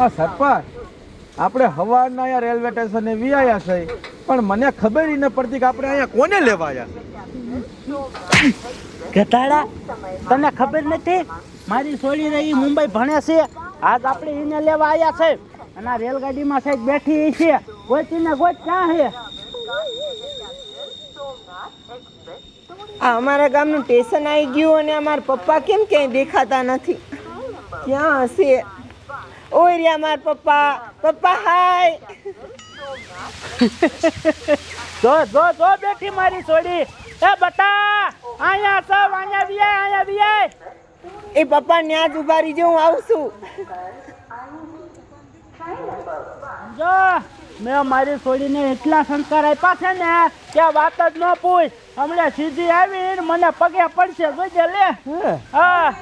આ સરપંચ. આપણે હવારના અહીંયા રેલવે સ્ટેશને વિયા છે. પણ મને ખબર ન પડતી કે આપણે અહીંયા કોને લેવા આવ્યા ગધાડા, તને ખબર નથી? મારી છોડી રહી મુંબઈ ભણે છે. આજ આપણે એને લેવા આવ્યા છે. અને આ રેલગાડીમાં સાહેબ બેઠી છે. ગોચીને ગોચ ક્યાં છે? આ અમારા ગામનું સ્ટેશન આવી ગયું અને અમારા પપ્પા કેમ ક્યાંય દેખાતા નથી? ક્યાં હશે? ઓય રહ્યા મારા પપ્પા. પપ્પા હાય. જો જો જો બેઠી મારી છોડી. એ બટા અહીંયા સબ અહીંયા વિયાય અહીંયા વિયાય એ પપ્પા ન્યાજ જ ઊભા રહીજો હું આવું છું. જો મેં મારી છોડીને એટલા સંસ્કાર આપ્યા છે ને કે વાત જ ન પૂછ. હમણાં સીધી આવીને મને પગે પડશે જોજે લે. હા.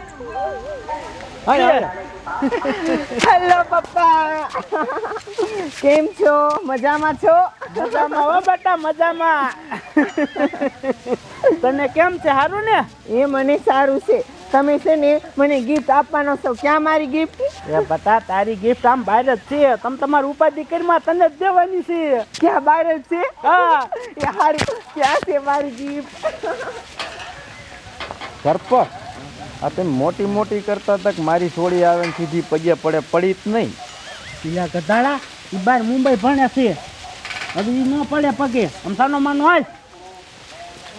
હેલો પપ્પા. કેમ છો? મજામાં છો? મજામાં. હો બેટા મજામાં. તને કેમ છે? સારું ને? એ મને સારું છે. તમે છે ને મને ગિફ્ટ આપવાનો છો. ક્યાં મારી ગિફ્ટ એ બતા તારી ગિફ્ટ આમ બહાર જ છે. તમે તમારી ઉપાધિ કરીમાં તને જ દેવાની છે. ક્યાં બહાર જ છે? હા. એ હારી. ક્યાં છે મારી ગિફ્ટ સર્પ આ તમે મોટી મોટી કરતા તક મારી છોડી આવે ને સીધી પગે પડે પડી જ નહીં. પીલા ગધાડા એ બાર મુંબઈ ભણે છે. હવે એ ન પડે પગે. અમસાનો માં હોય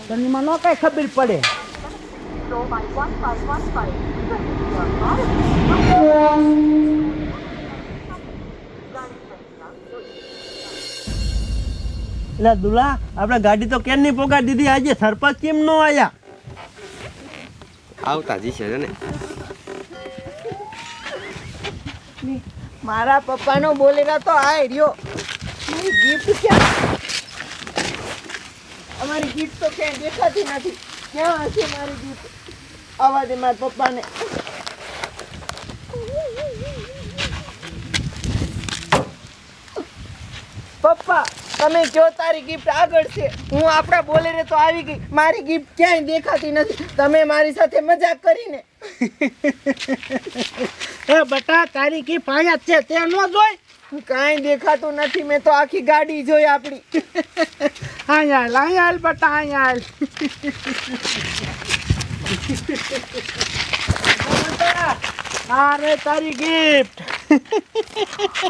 તને માં ન કઈ ખબર પડે. એટલે દુલા આપણે ગાડી તો કેમ નહીં પોગાડી દીધી? આજે સરપંચ કેમ નો આયા? આવતા છે ને મારા પપ્પાનો બોલેલા તો આ રહ્યો. મારી ગિફ્ટ ક્યાં? અમારી ગિફ્ટ તો ક્યાંય દેખાતી નથી. ક્યાં હશે મારી ગિફ્ટ આવા દે મારા પપ્પાને પપ્પા તમે કયો તારી ગિફ્ટ આગળ છે. હું આપણા બોલેરે તો આવી ગઈ. મારી ગિફ્ટ ક્યાંય દેખાતી નથી. તમે મારી સાથે મજાક કરીને. એ બટા તારી ગિફ્ટ પાયા છે. તે ન જોઈ? કાંઈ દેખાતું નથી. મેં તો આખી ગાડી જોઈ આપણી. અહીંયા હાલ અહીંયા હાલ બટા અહીંયા હાલ. આ રે તારી ગિફ્ટ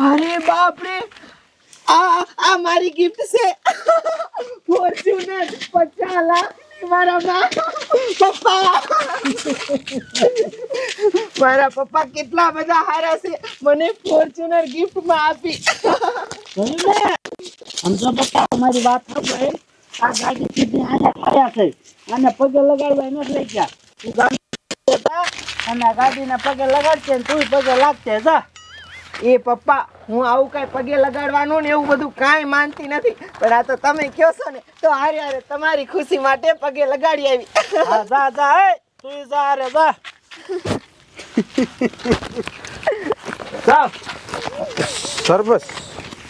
અરે બાપ રે આ આ મારી ગિફ્ટ છે. ફોર્ચ્યુનર પચાસ લાખ મારા પપ્પા. મારા પપ્પા કેટલા બધા હારા છે. મને ફોર્ચ્યુનર ગિફ્ટમાં આપી. સમજો પપ્પા, તમારી વાત સાંભળે આ ગાડી સીધી આને આવ્યા છે અને પગે લગાડવા નથી લઈ ગયા તું ગાડી અને ગાડીને પગે લગાડશે ને તું પગે લાગશે જા. એ પપ્પા હું આવું કાંઈ પગે લગાડવાનું ને એવું બધું કાંઈ માનતી નથી. પણ આ તો તમે કહો છો ને તો હારે હારે તમારી ખુશી માટે પગે લગાડી આવી. જા જા એ તું જા રે જા. જા.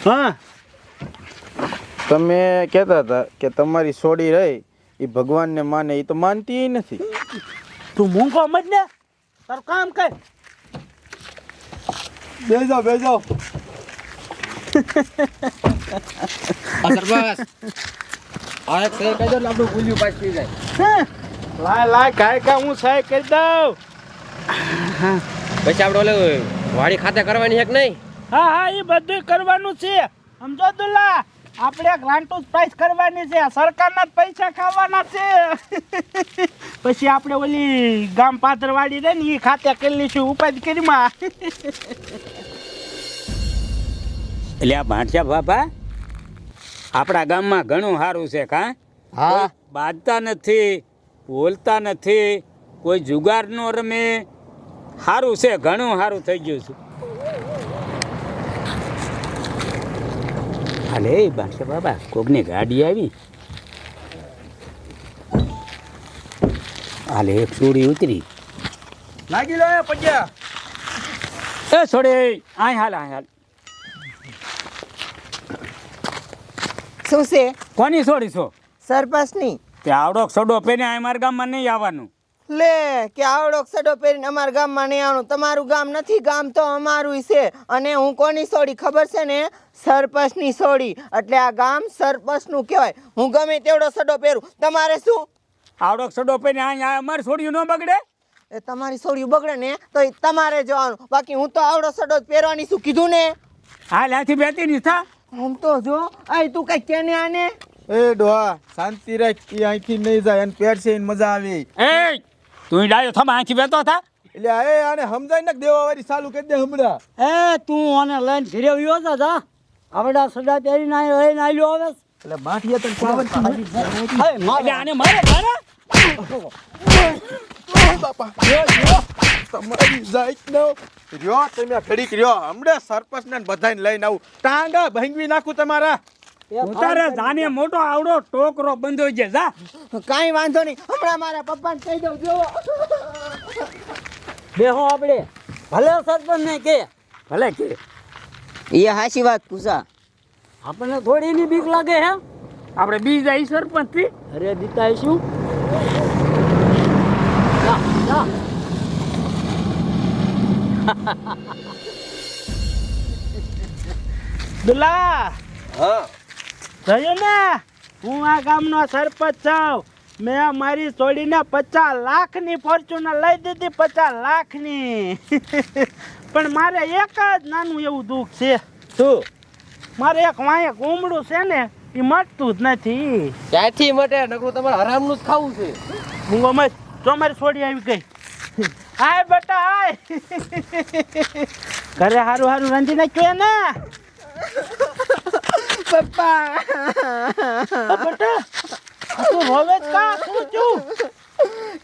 હા. તમે કહેતા હતા કે તમારી સોડી રહી એ ભગવાનને માને એ તો માનતી નથી. તું મૂંગો મત ને તારું કામ કર. બેજો બેજો સરપંચ આ એક કહી દો ભૂલ્યું પાછી જાય. લાય લાય કાય કા હું સહાય કરી દઉં. પછી આપણે ઓલે વાડી ખાતે કરવાની છે કે નહીં? હા હા એ બધું કરવાનું છે. સમજો દુલા આપણે ગ્રાન્ટો પ્રાઇસ કરવાની છે. સરકારના જ પૈસા ખાવાના છે. પછી આપણે ઓલી ગામ પાથરવાડી રહે ને એ ખાતે કરી લઈશું ઉપાય કરીમાં એટલે આ ભાણસા બાપા આપણા ગામમાં ઘણું સારું છે કા? હા. બાંધતા નથી બોલતા નથી કોઈ જુગાર નો રમે. સારું છે ઘણું સારું થઈ ગયું છે. હાલે ભાણસા બાબા કોકની ગાડી આવી. હાલે એક સુડી ઉતરી. લાગી લો પજ્યા એ છોડે આય હાલ આય હાલ. શું છે? કોની છોડી છો? સરપંચની. તે આવડો સડો પેને આ અમારા ગામમાં નહીં આવવાનું. લે કે આવડો સડો પહેરીને અમારા ગામમાં નહીં આવણું. તમારું ગામ નથી ગામ તો અમારું છે. અને હું કોની સોડી ખબર છે ને? સરપંચની સોડી એટલે આ ગામ સરપંચનું કહેવાય. હું ગમે તેવડો સડો પહેરું. તમારે શું? આવડો સડો પહેરીને અહીંયા અમારે સોડિયું ન બગડે? એ તમારી સોડિયું બગડે ને તો તમારે જવાનું બાકી હું તો આવડો સડો જ પહેરવાની શું કીધું ને? હાલ ત્યાંથી બેતી નહીં થા. આમ તો જો આય તું કઈ કેને આને? એ ડોહા શાંતિ રાખ એ અહીંથી નહીં જાય અને પહેરશે મજા આવી. એ તું ડાયો થા અહીંથી બેતો થા? એટલે એ આને સમજાય ને દેવા વાળી ચાલુ કરી દે હમણાં. એ તું આને લઈને ઘરે આવ્યો હતો જા. આવડા સડા પહેરીને આયો લઈને આવ્યો આવે. એટલે બાઠિયા તને પાવર એટલે આને મારે મારે? તમારી જાત નો રહ્યો. તમે ઘડીક રહ્યો. હમણાં સરપંચ ને બધાને લઈને આવું. ટાંગા ભંગવી નાખું તમારા. ઉતારે જાને મોટો આવડો ટોકરો બંધો છે જા. કાંઈ વાંધો નહીં. હમણાં મારા પપ્પાને કહી દઉં જો બેહો આપણે. ભલે સરપંચ ને કે ભલે કે એ હાચી વાત પૂછા આપણને થોડી ની બીક લાગે હે? આપણે બીજા જાય સરપંચથી અરે દીતા શું દુલા. જા. જોયું ને. હું આ ગામનો સરપંચ છું. મેં મારી છોડીને પચાસ લાખની ફોર્ચ્યુનર લઈ દીધી પચાસ લાખની. પણ મારે એક જ નાનું એવું દુઃખ છે. શું? મારે એક વાંયે કુમડું છે ને એ મટતું જ નથી. ક્યાંથી મટે? નકરું તમારે હરામનું જ ખાવું છે. હું મત જો મારી છોડી આવી ગઈ. હાય બેટા હાય. ઘરે હારું હારું રાંધી નાખ્યું ને પપ્પા. બેટા તું હવે કા શું છું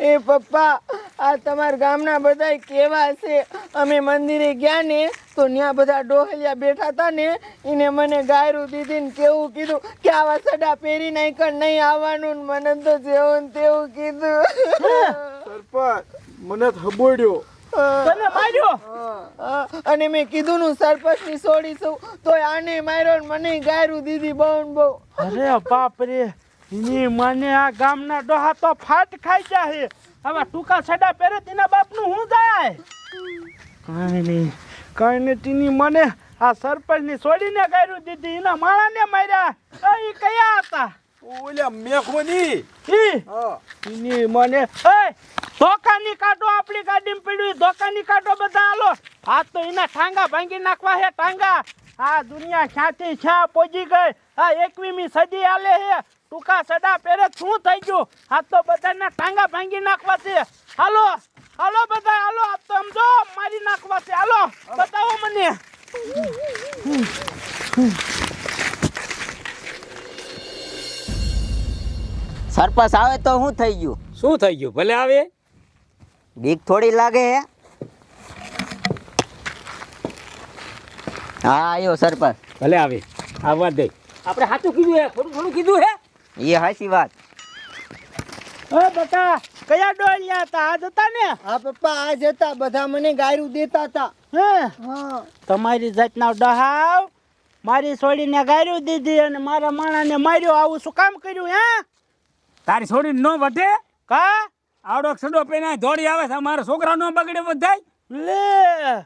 એ પપ્પા આ તમારા ગામના બધા કેવા છે? અમે મંદિરે ગયા ને તો ત્યાં બધા ડોહલિયા બેઠા હતા ને એને મને ગાયરું દીધી ને કેવું કીધું કે આવા સડા પહેરી નાખણ નહીં આવવાનું ને મને તો જેવું ને તેવું કીધું. સરપંચ મને થબોડ્યો તને માર્યો? અને મેં કીધું નું સરપંચની છોડી છું તોય આને માર્યો ને મને ગાયરું દીધી બહુ બહુ. અરે બાપ રે એની મને આ ગામના ડોહા તો ફાટ ખાઈ જાય હવે ટૂંકા છડા પહેરે તેના બાપનું હું જાય? કાંઈ નહીં કાંઈ નહીં તેની મને આ સરપંચની છોડીને ગાયરું દીધી એના માણાને માર્યા. એ કયા હતા? ઓલ્યા મેખોની હા? એની મને એ ધોકાની કાઢો આપણી ગાડીમાં પડ્યું ધોકાની કાઢો બધા હાલો. આ તો એના ઠાંગા ભાંગી નાખવા હે ઠાંગા. આ દુનિયા ક્યાંથી ક્યાં પહોંચી ગઈ? આ એકવીમી સદી આલે હે. ટૂંકા સડા પહેરે શું થઈ ગયું? આ તો બધાના ટાંગા ભાંગી નાખવા છે હાલો હાલો બધા હાલો. સરપંચ આવે તો શું થઈ ગયું? શું થઈ ગયું? ભલે આવે. બીક થોડી લાગે હે. હા આવ્યો સરપંચ. ભલે આવે. આવવા દે. આપણે સાચું કીધું હે? થોડું થોડું કીધું હે? એ હાચી વાત. હે બેટા કયા ડોલિયા હતા આ જતા ને? હા પપ્પા આ જતા. બધા મને ગાયરું દેતા હતા હે? હા. તમારી જાતના ડહાવ મારી છોડીને ગાયરું દીધી અને મારા માણાને માર્યો. આવું શું કામ કર્યું હે? તારી છોડી ન વટે કા? આવડો છડો પહેલા દોડી આવે છે. અમારા છોકરા નો બગડે બધાય. લે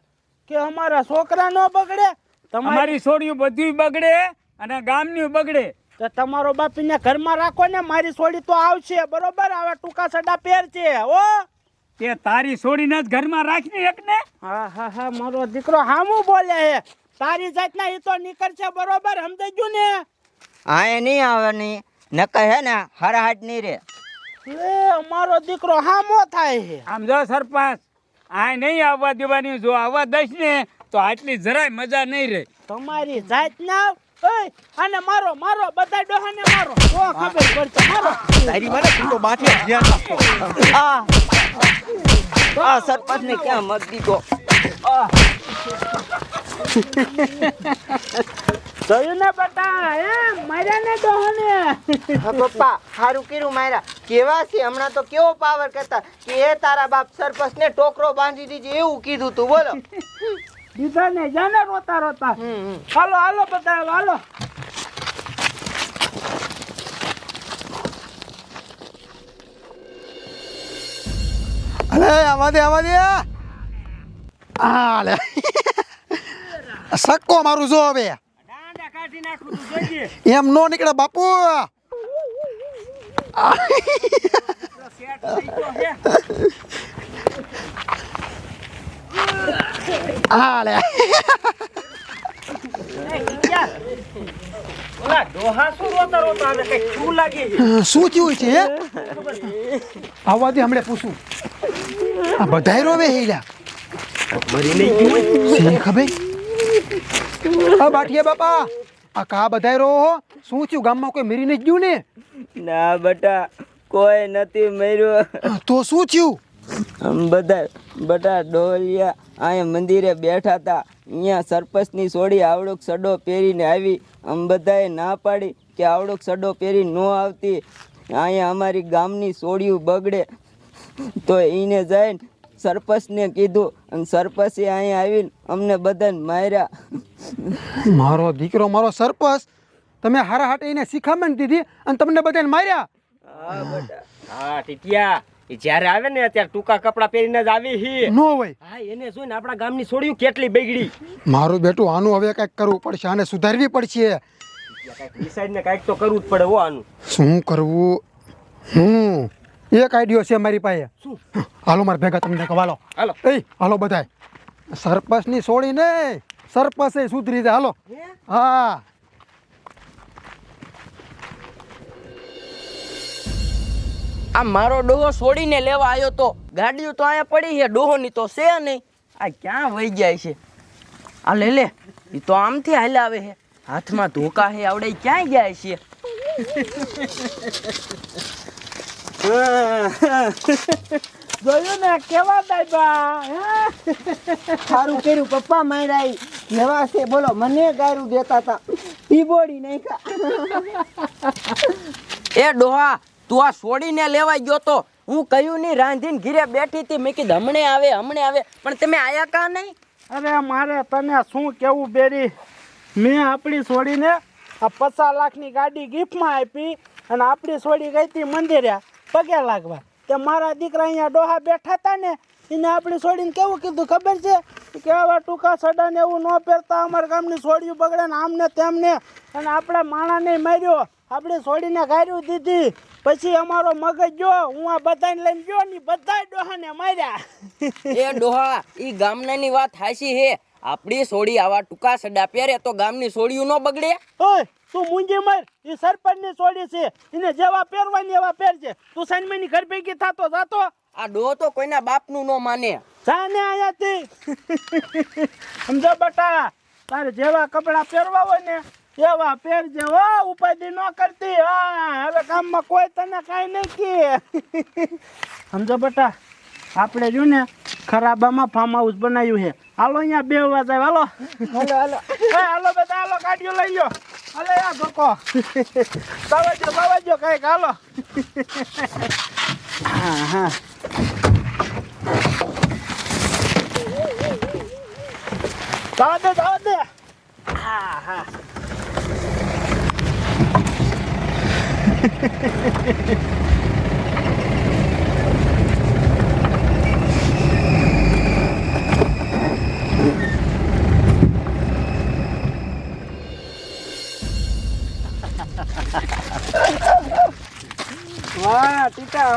કે અમારા છોકરા નો બગડે? તમારી છોડીઓ બધી બગડે અને ગામની બગડે. તો તમારો બાપીને ઘરમાં રાખો ને મારી છોડી તો આવશે. બરોબર? આવા ટૂંકા સડા પહેર છે. ઓ તે તારી છોડીને જ ઘરમાં રાખીને એક ને હા હા હા મારો દીકરો હામું બોલે હે તારી જાતના એ તો નીકળશે. બરોબર? સમજાઈ ગયું ને? હા એ નહીં આવવાની. નકર હે ને હરાહાટ નહીં રે. એ મારો દીકરો હામો થાય છે. આમ જો સરપંચ આ નહીં આવવા દેવાની જો આવવા દઈશ ને તો આટલી જરાય મજા નહીં રહે. તમારી જાત ના અને આને મારો મારો બધા ડોહાને મારો. તો ખબર પડશે મારો. તારી મને તું માથે ધ્યાન રાખો. આ આ સરપંચ ને ક્યાં મત દીધો? જોયું ને બટા એ માર્યા ને ડોહને હા પપ્પા હારું કર્યું માર્યા. કેવા છે? હમણાં તો કેવો પાવર કરતા? કે એ તારા બાપ સરપસ ને ટોકરો બાંધી દીધી એવું કીધું તું બોલો. દીધા ને જાને રોતા રોતા. હાલો હાલો બધા હાલો. અરે આમાં દે આમાં દે. આ લે. સક્કો મારું જો હવે. દાંડા કાઢી નાખું તું જોઈજે એમ નો નીકળે બાપુ. સેટ થઈ ગયો હે આ લે એ યાર ઓલા ડોહા શું રોતા રોતા આવે કઈ શું લાગે છે? શું થયું છે હે? દે હમણે પૂછું. આ બધાય રોવે હેલા શી ખબર? આ બાઠિયા બાપા આ કા બધાય રો હો? શું થયું? ગામમાં કોઈ મરી નથી ગયું ને? ના બટા કોઈ નથી મર્યું. તો શું થયું? આમ બધા બધા ડોલિયા અહીંયા મંદિરે બેઠા હતા અહીંયા સરપંચની સોડી આવડોક સડો પહેરીને આવી. આમ બધાએ ના પાડી કે આવડોક સડો પહેરી ન આવતી. અહીંયા અમારી ગામની સોડિયું બગડે. તો એને જઈને સરપંચને કીધું અને સરપંચે અહીંયા આવીને અમને બધાને માર્યા. મારો દીકરો મારો સરપંચ તમે હારા હાટે એને શિખામણ દીધી અને તમને બધાને માર્યા? હા ટીટિયા એ જ્યારે આવે ને ત્યારે ટૂંકા કપડાં પહેરીને જ આવી હી. નો હોય. હા એને જોઈને આપણા ગામની છોડ્યું કેટલી બગડી. મારું બેટું આનું હવે કંઈક કરવું પડશે આને સુધારવી પડશે. ડિસાઈડ ને કાંઈક તો કરવું જ પડે હો આનું. શું કરવું? હું? એક આઈડિયો છે મારી પાસે. હાલો મારે ભેગા તમને હાલો. હાલો. એ હાલો બધાય. સરપંચની સોળી ને સરપંચ એ સુધરી જાય. હાલો. હા? આ મારો ડોહો છોડીને લેવા આવ્યો તો ગાડીઓ તો અહીંયા પડી છે ડોહોની તો છે નહીં. આ ક્યાં વહી જાય છે? આ લે લે. એ તો આમથી હાલે આવે છે. હાથમાં ધોકા છે આવડે ક્યાંય જાય છે? જોયું ને? કેવા દાદા સારું કર્યું. પપ્પા મારા. જેવા છે. બોલો મને ગાયરું દેતા હતા પીબોડી નહીં એ ડોહા તું આ છોડીને લેવા ગયો તો હું કહ્યું નહીં રાંધીને ઘીરે બેઠી હતી? મેં કીધું હમણે આવે હમણે આવે. પણ તમે આયા કા નહીં? અરે મારે તને શું કેવું બેરી? મેં આપણી છોડીને આ પચાસ લાખની ગાડી ગિફ્ટમાં આપી અને આપણી છોડી ગઈ હતી મંદિરે. પગે લાગવા. કે મારા દીકરા અહીંયા ડોહા બેઠા હતા ને એને આપણી છોડીને કેવું કીધું ખબર છે? કે આવા ટૂંકા સડા ને એવું ન પહેરતા અમારા ગામની છોડ્યું બગડે ને આમને તેમને. અને આપણે માણાને માર્યો. આપણી છોડીને ગાર્યું દીધી. પછી અમારો મગજ જો હું આ બધાને લઈને ગયો ને બધા ડોહાને માર્યા. એ ડોહા ઈ ગામનાની વાત હાસી હે. આપણી સોડી આવા ટૂંકા સડા પહેરે તો ગામની સોડિયું ન બગડે. ઓય તું મુંજી મર? એ સરપંચની છોડી છે. એને જેવા પહેરવાની એવા પહેરજે. તું સાનમાની ઘર ભેગી થાતો જાતો. આ ડો તો કોઈના બાપનું નો માને. જાને આયાથી. સમજો બટા તારે જેવા કપડા પહેરવા હોય ને એવા પહેરજે હો ઉપાધિ ન કરતી. હા હવે કામમાં કોઈ તને કાંઈ નહીં કે. સમજો બટા આપણે જો ને ખરાબામાં ફાર્મ હાઉસ બનાવ્યું છે. હાલો અહીંયા બે જાય. હાલો. હાલો હાલો. હાલો બધા હાલો કાઢ્યો લઈ લો હાલો યા ગોકો સવાજો સવાજો કંઈક હાલો. હા હા. જવા દે જવા દે હા હા. વાહ ટીકા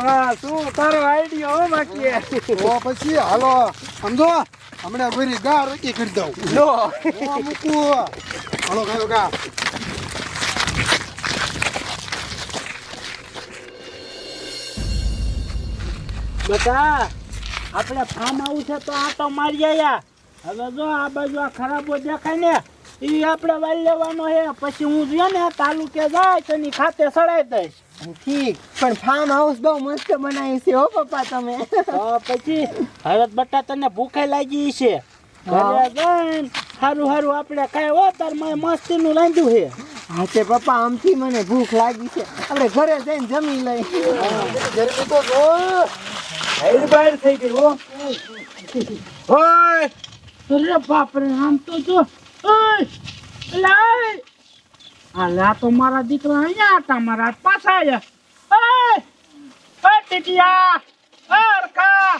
વાહ શું તારો આઈડિયો હો બાકી તો પછી હાલો સમજો? હમણાં ભરી ગા રોકી કરી દઉં. લો. મૂકું હાલો ગાયો ગા. બધા આપણે ફાર્મ આવું છે તો આટો મારી આયા. હવે જો આ બાજુ આ ખરાબો દેખાય ને એ આપણે વાળી લેવાનો છે પછી હું જો ને તાલુકે જાય તો એની ખાતે સડાઈ દઈશ. ઠીક પણ ફાર્મ હાઉસ બહુ મસ્ત બનાવ્યું છે હો પપ્પા તમે. પછી હરત બટા તને ભૂખે લાગી છે. સારું સારું આપણે કાંઈ હો તાર મેં મસ્તીનું લાંધ્યું છે. હા તે પપ્પા આમથી મને ભૂખ લાગી છે. આપણે ઘરે જઈને જમી લઈ ગરમી તો બહાર થઈ ગઈ હો. ઓય અરે બાપ રે આમ તો જો. ઓય લાય. લા તો મારા દીકરા અહીંયા હતા મારા પાછા આવ્યા. ઓય ઓય ટીટિયા અરકા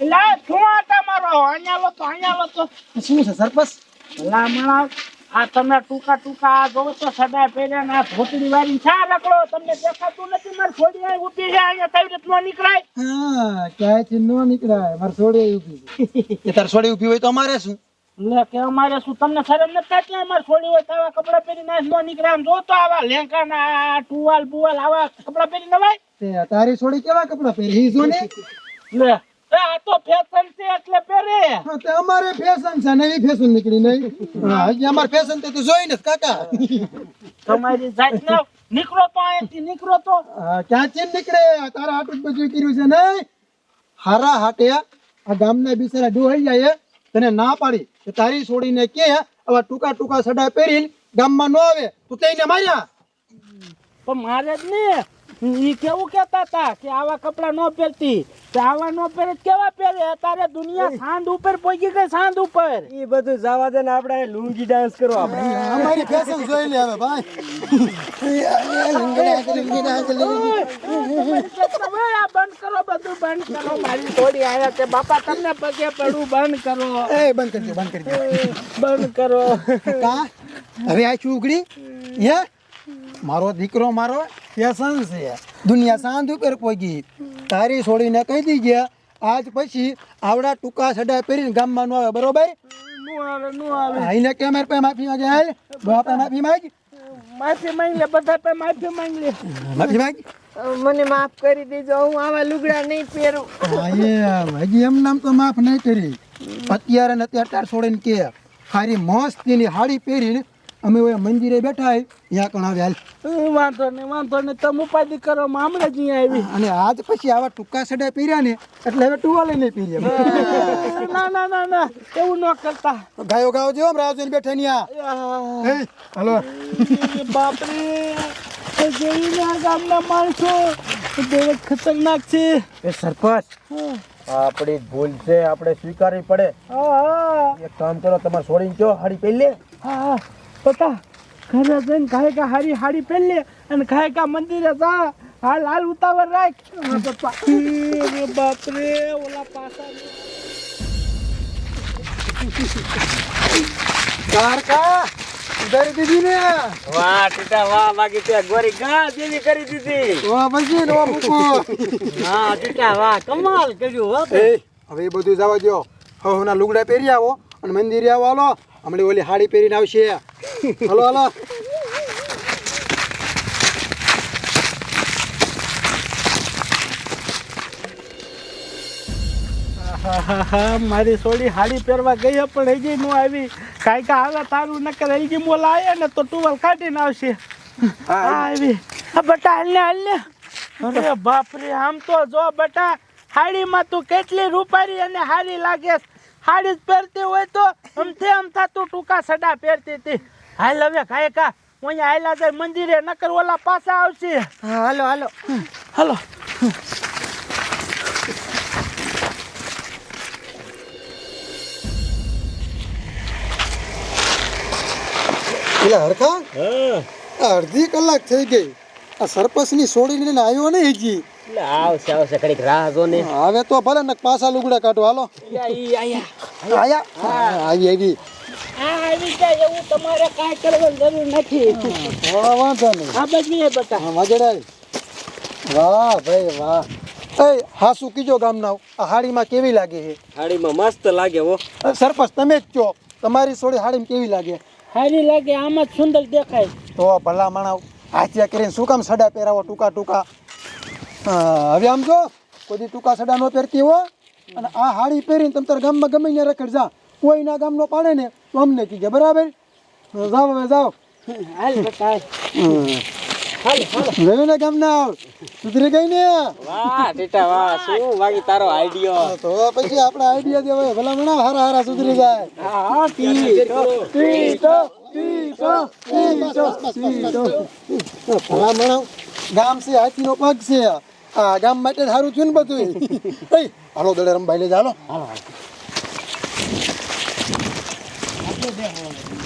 એટલે શું આ તમારો? અહીંયા લો તો અહીંયા લો તો. શું છે સરપંચ? ભલા મણા આ તમે ટૂંકા ટૂંકા જોવો તો સદા પહેર્યા ને ધોતડી વાળી શા રખડો તમને દેખાતું નથી મારી છોડી અહીં ઊભી છે અહીંયા કઈ રીતનો નીકળાય? હા ક્યાંયથી નો નીકળાય મારે છોડી ઊભી છે. તાર છોડી ઊભી હોય તો અમારે શું? લે કે અમારે શું તમને શરમ નથી થતી? અમારે છોડી હોય તો આવા કપડાં પહેરીને અહીં નો નીકળે જો તો આવા લેંકા ના ટુવાલ બુવાલ આવા કપડાં પહેરીને નવાય. તે તારી છોડી કેવા કપડા પહેરી? જો ને લે એ આ તો ફેશન છે એટલે પહેરે. તે અમારે ફેશન છે નવી ફેશન નીકળી નહીં. હજી અમારે ફેશન તે તું જોઈ ને કાકા. તમારી જાત ના નીકળો તો અહીંથી નીકળો તો. ક્યાંથી નીકળે? તારા હાટું બધું કર્યું છે નહીં હારા હાટે આ. ગામના બિચારા ડોહાઈ જાય તને ના પાડી કે તારી છોડીને કે આવા ટૂંકા ટૂંકા સડા પહેરીને ગામમાં ન આવે, તું તેને માર્યા. પણ મારે જ નહીં ઈ કેવું કેતા હતા કે આવા કપડા નો પહેરતી? કે આવા નો પહેરે કેવા પહેરે? તારે દુનિયા સાંજ ઉપર પહોંચી ગઈ સાંજ ઉપર. એ બધું જવા દે ને આપણે લુંગી ડાન્સ કરો આપણે. અમારી ફેશન જોઈ લે હવે ભાઈ. બંધ કરો બધું બંધ કરો મારી થોડી આયા તે બાપા તમને પગે પડું બંધ કરો એ બંધ કરી દે બંધ કરી દે બંધ કરો. કા? હવે આ ચૂકડી હે? મારો દીકરો મારો ફેશન છે. દુનિયા શાંત ઉપર પોગી તારી છોડીને કહી દી ગયા. આજ પછી આવડા ટૂંકા સડા પહેરીને ગામમાં ન આવે બરોબર? નું આવે નું આવે. આઈને કે પે માફી માંગે હાલ? બાપા માફી માંગ? માફી માંગ લે બધા પાસે માફી માંગ લે. માફી માંગ? મને માફ કરી દેજો હું આવા લુગડા નહીં પહેરું. એમ. હજી એમ નામ તો માફ નહીં કરી. અત્યારે ને અત્યારે છોડીને કે ખારી મસ્તીની હાડી પહેરીને અમે મંદિરે બેઠા યા ત્યાં કણ આવે હાલ. વાંધો નહીં વાંધો નહીં તમે ઉપાધિ કરો માં હમણાં જ અહીંયા આવી. અને આજ પછી આવા ટૂંકા સડા પીર્યા ને એટલે હવે ટુવાલે નહીં પહેર્યા ના ના ના ના એવું ન કરતા. ગાયો ગાયો જેવો રાહ બેઠા ની આ એ, હાલો. બાપરે એ જોઈને ગામના માણસો બહુ ખતરનાક છે. એ સરપંચ આપણી ભૂલ છે આપણે સ્વીકારવી પડે. એક કામ કરો તમારે છોડીને કયો હાડી પહેરી લે. હા હા. પતા ઘરે જઈને ખાય કા હારી હાડી પહેરી લે અને ખાય કા મંદિરે જા. હાલ હાલ ઉતાવળ રાખ. હા, પપ્પા. એ બાપરે ઓલા પાસા કારકા ઉધારી દીધી ને? વાહ ટીટા વાહ બાકી તે ગોરી ગા જેવી કરી દીધી. ઓ પછી નો મૂકો. હા ટીટા વાહ કમાલ કર્યું હો હવે એ બધું જવા દો હવે હમણાં લુગડા પહેરી આવો અને મંદિરે આવો હાલો. હમણાં ઓલી હાડી પહેરીને આવશે. હાલો હાલો. મારી સોડી હાડી પહેરવા ગઈ હે, પણ હજી નું આવી. કાંઈ કા હાલા તારું નકર હજી મોલ આવ્યા ને તો ટુવાલ કાઢીને આવશે. આવી. બટા હાલ ને અરે બાપ રે આમ તો જો બટા હાડીમાં તું કેટલી રૂપારી અને હારી લાગે હાડી જ પહેરતી હોય તો આમથી આમ થતું ટૂંકા સડા પહેરતી હતી. હાલ હવે કાંઈ કા આયલા જાય મંદિરે નકર ઓલા પાછા આવશે. હાલો હાલો. હાલો. પેલા હરખા અડધી કલાક થઈ ગઈ. આ સરપંચની છોડીને લઈને આવ્યો ને હજી આવશે આવશે કડીક રાહ જો ને હવે તો ભલે ને પાછા લુગડા કાઢો હાલો. આયા. આવી આવી. આ આવી જાય એવું તમારે કાંઈ કરવાની જરૂર નથી. વાંધો નહીં. આ બાજુ એ બતા. હા, વાજડાઈ. વાહ ભાઈ વાહ. એ હાસુ કીજો ગામના આ હાડીમાં કેવી લાગે છે? હાડીમાં મસ્ત લાગે હો. સરપંચ તમે જ કહો તમારી સોડી હાડીમાં કેવી લાગે? હારી લાગે આમાં જ સુંદર દેખાય. તો ભલા માણાવ હાથિયા કરીને શું કામ સડા પહેરાવો ટૂંકા ટૂંકા? હા, હવે આમ જો કોઈ ટૂંકા સડા ન પહેરતી હો. અને આ હાડી પહેરીને તમે તારા ગામમાં ગમે ત્યાં રખડ જા કોઈના ગામનો પાડે ને તો અમને કીજે બરાબર? જાઓ હવે જાઓ. હાલ સુધરી ગઈ ને? વાહ ટીટા વાહ. શું વાગી તારો આઈડિયો? તો પછી આપણે આઈડિયા દેવાય ભલા મણા હારા હારા સુધરી જાય. હા ટીટો ટીટો ટીટો ટીટો ભલા મણા ગામ છે હાથીનો પગ છે. આ ગામ માટે સારું થયું ને બધું હાલો દડે રમભાઈ લે હાલો. Yeah.